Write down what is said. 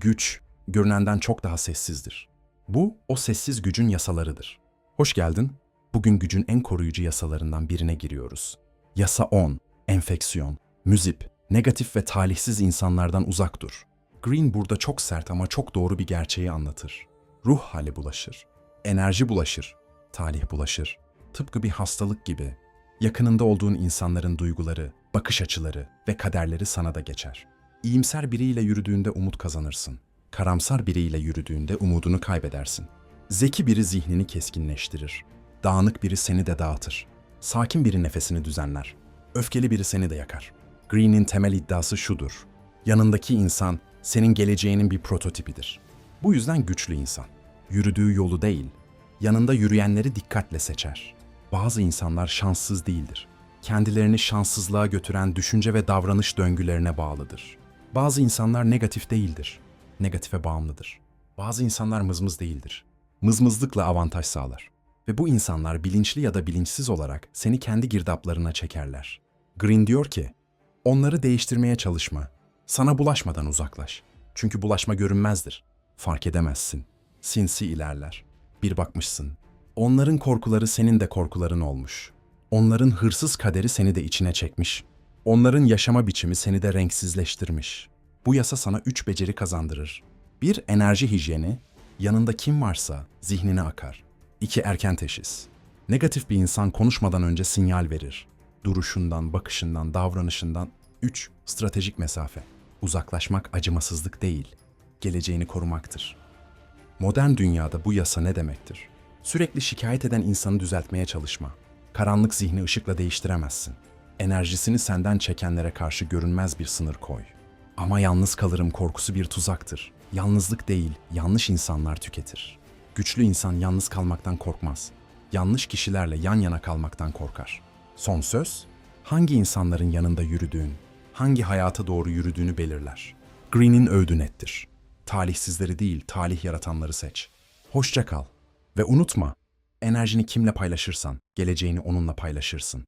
Güç, görünenden çok daha sessizdir. Bu, o sessiz gücün yasalarıdır. Hoş geldin. Bugün gücün en koruyucu yasalarından birine giriyoruz. Yasa 10, enfeksiyon, müzip, negatif ve talihsiz insanlardan uzak dur. Green burada çok sert ama çok doğru bir gerçeği anlatır. Ruh hali bulaşır, enerji bulaşır, talih bulaşır. Tıpkı bir hastalık gibi. Yakınında olduğun insanların duyguları, bakış açıları ve kaderleri sana da geçer. İyimser biriyle yürüdüğünde umut kazanırsın. Karamsar biriyle yürüdüğünde umudunu kaybedersin. Zeki biri zihnini keskinleştirir. Dağınık biri seni de dağıtır. Sakin biri nefesini düzenler. Öfkeli biri seni de yakar. Green'in temel iddiası şudur. Yanındaki insan senin geleceğinin bir prototipidir. Bu yüzden güçlü insan. Yürüdüğü yolu değil, yanında yürüyenleri dikkatle seçer. Bazı insanlar şanssız değildir. Kendilerini şanssızlığa götüren düşünce ve davranış döngülerine bağlıdır. Bazı insanlar negatif değildir. Negatife bağımlıdır. Bazı insanlar mızmız değildir. Mızmızlıkla avantaj sağlar. Ve bu insanlar bilinçli ya da bilinçsiz olarak seni kendi girdaplarına çekerler. Green diyor ki, onları değiştirmeye çalışma. Sana bulaşmadan uzaklaş. Çünkü bulaşma görünmezdir. Fark edemezsin. Sinsi ilerler. Bir bakmışsın. Onların korkuları senin de korkuların olmuş. Onların hırsız kaderi seni de içine çekmiş. Onların yaşama biçimi seni de renksizleştirmiş. Bu yasa sana üç beceri kazandırır. Bir, enerji hijyeni. Yanında kim varsa zihnine akar. İki, erken teşhis. Negatif bir insan konuşmadan önce sinyal verir. Duruşundan, bakışından, davranışından. Üç, stratejik mesafe. Uzaklaşmak acımasızlık değil, geleceğini korumaktır. Modern dünyada bu yasa ne demektir? Sürekli şikayet eden insanı düzeltmeye çalışma. Karanlık zihni ışıkla değiştiremezsin. Enerjisini senden çekenlere karşı görünmez bir sınır koy. Ama yalnız kalırım korkusu bir tuzaktır. Yalnızlık değil, yanlış insanlar tüketir. Güçlü insan yalnız kalmaktan korkmaz. Yanlış kişilerle yan yana kalmaktan korkar. Son söz, hangi insanların yanında yürüdüğün, hangi hayata doğru yürüdüğünü belirler. Green'in öğüdü nettir. Talihsizleri değil, talih yaratanları seç. Hoşça kal ve unutma, enerjini kimle paylaşırsan, geleceğini onunla paylaşırsın.